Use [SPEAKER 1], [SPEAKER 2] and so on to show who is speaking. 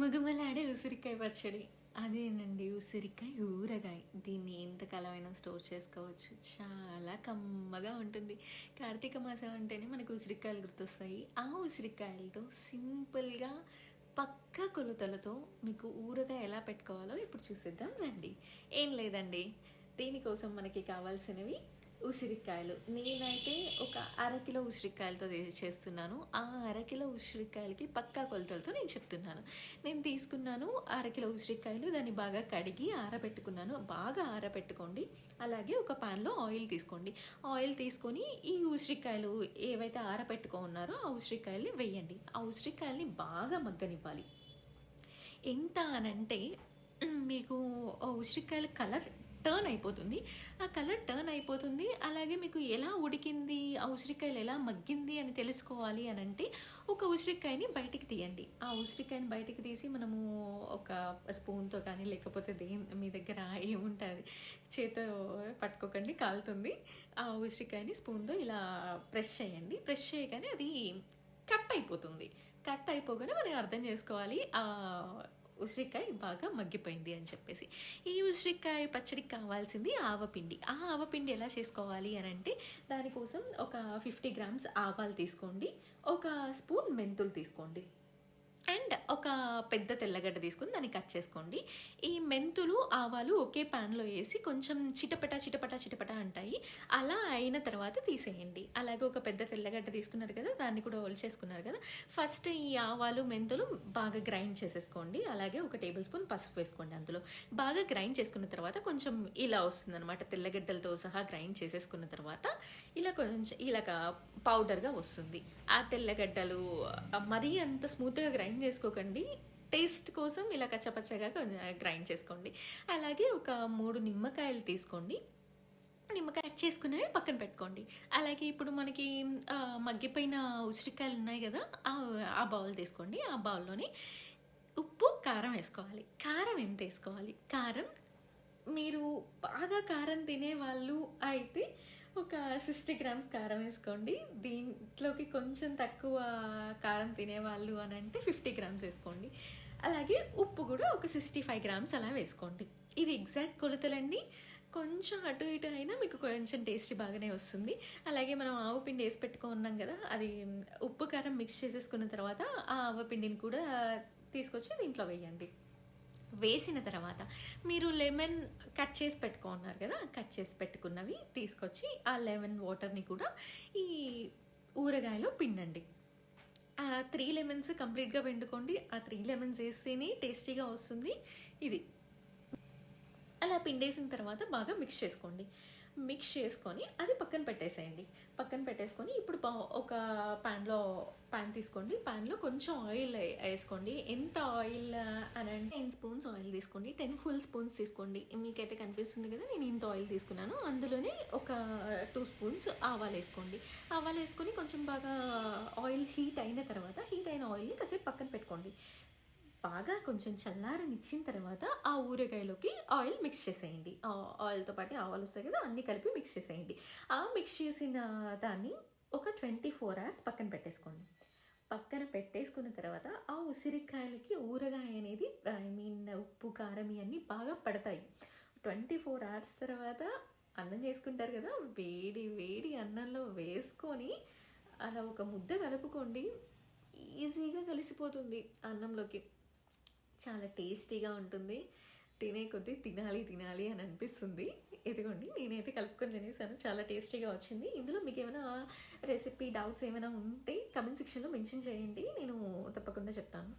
[SPEAKER 1] గుమగుమలాడే ఉసిరికాయ పచ్చడి. అదేనండి ఉసిరికాయ ఊరగాయ. దీన్ని ఎంతకాలమైనా స్టోర్ చేసుకోవచ్చు. చాలా కమ్మగా ఉంటుంది. కార్తీక మాసం అంటేనే మనకు ఉసిరికాయలు గుర్తొస్తాయి. ఆ ఉసిరికాయలతో సింపుల్గా పక్కా కొలతలతో మీకు ఊరగాయ ఎలా పెట్టుకోవాలో ఇప్పుడు చూసేద్దాం రండి. ఏం లేదండి. దీనికోసం మనకి కావాల్సినవి ఉసిరికాయలు. నేనైతే ఒక అరకిలో ఉసిరికాయలతో చేస్తున్నాను. ఆ అరకిలో ఉసిరికాయలకి పక్కా కొలతలతో నేను చెప్తున్నాను. నేను తీసుకున్నాను అరకిలో ఉసిరికాయలు దాన్ని బాగా కడిగి ఆరబెట్టుకున్నాను. బాగా ఆరబెట్టుకోండి. అలాగే ఒక పాన్లో ఆయిల్ తీసుకోండి. ఆయిల్ తీసుకొని ఈ ఉసిరికాయలు ఏవైతే ఆరబెట్టుకో ఉన్నారో ఆ ఉసిరికాయల్ని వేయండి. ఆ ఉసిరికాయల్ని బాగా మగ్గనివ్వాలి. ఎంత అనంటే మీకు ఉసిరికాయల కలర్ టర్న్ అయిపోతుంది. ఆ కలర్ టర్న్ అయిపోతుంది. అలాగే మీకు ఎలా ఉడికింది ఆ ఉసిరికాయలు ఎలా మగ్గింది అని తెలుసుకోవాలి అని అంటే ఒక ఉసిరికాయని బయటికి తీయండి. ఆ ఉసిరికాయని బయటికి తీసి మనము ఒక స్పూన్తో కానీ లేకపోతే దే మీ దగ్గర ఏముంటుంది చేత పట్టుకోకండి కాలుతుంది. ఆ ఉసిరికాయని స్పూన్తో ఇలా ప్రెస్ చేయండి. ప్రెస్ చేయగానే అది కట్ అయిపోతుంది. కట్ అయిపోగానే మనం అర్థం చేసుకోవాలి. ఆ ఉసిరికాయ బాగా మగ్గిపోయింది అని చెప్పేసి. ఈ ఉసిరికాయ పచ్చడికి కావాల్సింది ఆవపిండి. ఆ ఆవపిండి ఎలా చేసుకోవాలి అని అంటే దానికోసం ఒక ఫిఫ్టీ గ్రామ్స్ ఆవాలు తీసుకోండి. ఒక స్పూన్ మెంతులు తీసుకోండి. అండ్ ఒక పెద్ద తెల్లగడ్డ తీసుకుని దాన్ని కట్ చేసుకోండి. ఈ మెంతులు ఆవాలు ఒకే ప్యాన్లో వేసి కొంచెం చిటపట చిటపట చిటపట అంటాయి. అలా అయిన తర్వాత తీసేయండి. అలాగే ఒక పెద్ద తెల్లగడ్డ తీసుకున్నారు కదా దాన్ని కూడా ఒలిచేసుకున్నారు కదా. ఫస్ట్ ఈ ఆవాలు మెంతులు బాగా గ్రైండ్ చేసేసుకోండి. అలాగే ఒక టేబుల్ స్పూన్ పసుపు వేసుకోండి అందులో. బాగా గ్రైండ్ చేసుకున్న తర్వాత కొంచెం ఇలా వస్తుంది అనమాట తెల్లగడ్డలతో సహా గ్రైండ్ చేసేసుకున్న తర్వాత ఇలా కొంచెం ఇలాగ పౌడర్గా వస్తుంది. ఆ తెల్లగడ్డలు మరీ అంత స్మూత్గా గ్రైండ్ చేసుకోకండి టేస్ట్ కోసం ఇలా కచ్చపచ్చగా కొంచెం గ్రైండ్ చేసుకోండి. అలాగే ఒక మూడు నిమ్మకాయలు తీసుకోండి. నిమ్మకాయ కట్ చేసుకున్నవి పక్కన పెట్టుకోండి. అలాగే ఇప్పుడు మనకి మగ్గిపోయిన ఉసిరికాయలు ఉన్నాయి కదా ఆ ఆ బౌల్ తీసుకోండి. ఆ బౌల్లోని ఉప్పు కారం వేసుకోవాలి. కారం ఎంత వేసుకోవాలి? కారం మీరు బాగా కారం తినే వాళ్ళు అయితే ఒక సిక్స్టీ గ్రామ్స్ కారం వేసుకోండి. దీంట్లోకి కొంచెం తక్కువ కారం తినేవాళ్ళు అని అంటే ఫిఫ్టీ గ్రామ్స్ వేసుకోండి. అలాగే ఉప్పు కూడా ఒక సిక్స్టీ ఫైవ్ గ్రామ్స్ అలా వేసుకోండి. ఇది ఎగ్జాక్ట్ కొలతలండి. కొంచెం అటు ఇటు అయినా మీకు కొంచెం టేస్ట్ బాగానే వస్తుంది. అలాగే మనం ఆవు పిండి వేసి పెట్టుకున్నాం కదా అది ఉప్పు కారం మిక్స్ చేసేసుకున్న తర్వాత ఆ ఆవ పిండిని కూడా తీసుకొచ్చి దీంట్లో వేయండి. వేసిన తర్వాత మీరు లెమన్ కట్ చేసి పెట్టుకున్నారు కదా కట్ చేసి పెట్టుకున్నవి తీసుకొచ్చి ఆ లెమన్ వాటర్ని కూడా ఈ ఊరగాయలో పిండండి. ఆ త్రీ లెమన్స్ కంప్లీట్గా పిండుకోండి. ఆ త్రీ లెమన్స్ వేస్తేనే టేస్టీగా వస్తుంది. ఇది. అలా పిండేసిన తర్వాత బాగా మిక్స్ చేసుకోండి. మిక్స్ చేసుకొని అది పక్కన పెట్టేసేయండి. పక్కన పెట్టేసుకొని ఇప్పుడు పా- ఒక ప్యాన్లో ప్యాన్ తీసుకోండి. ప్యాన్లో కొంచెం ఆయిల్ వేసుకోండి. ఎంత ఆయిల్ అని అంటే టెన్ స్పూన్స్ ఆయిల్ తీసుకోండి. టెన్ ఫుల్ స్పూన్స్ తీసుకోండి. మీకైతే కనిపిస్తుంది కదా నేను ఇంత ఆయిల్ తీసుకున్నాను. అందులోనే ఒక టూ స్పూన్స్ ఆవాలు వేసుకోండి. ఆవాలు వేసుకొని కొంచెం బాగా ఆయిల్ హీట్ అయిన తర్వాత హీట్ అయిన ఆయిల్ని కాసేపు పక్కన పెట్టుకోండి. బాగా కొంచెం చల్లారనిచ్చిన తర్వాత ఆ ఊరగాయలోకి ఆయిల్ మిక్స్ చేసేయండి. ఆ ఆయిల్తో పాటు ఆవాలు వస్తాయి కదా అన్నీ కలిపి మిక్స్ చేసేయండి. ఆ మిక్స్ చేసిన దాన్ని ఒక ట్వంటీ ఫోర్ అవర్స్ పక్కన పెట్టేసుకోండి. పక్కన పెట్టేసుకున్న తర్వాత ఆ ఉసిరికాయలకి ఊరగాయ అనేది ఐ మీన్ ఉప్పు కారం ఇవన్నీ బాగా పడతాయి. ట్వంటీ ఫోర్ అవర్స్ తర్వాత అన్నం చేసుకుంటారు కదా వేడి వేడి అన్నంలో వేసుకొని అలా ఒక ముద్ద కలుపుకోండి. ఈజీగా కలిసిపోతుంది అన్నంలోకి. చాలా టేస్టీగా ఉంటుంది. తినే కొద్దీ తినాలి తినాలి అని అనిపిస్తుంది. ఇదిగోండి నేనైతే కలుపుకొని తినేసాను. చాలా టేస్టీగా వచ్చింది. ఇందులో మీకు ఏమైనా రెసిపీ డౌట్స్ ఏమైనా ఉంటే కమెంట్ సెక్షన్లో మెన్షన్ చేయండి. నేను తప్పకుండా చెప్తాను.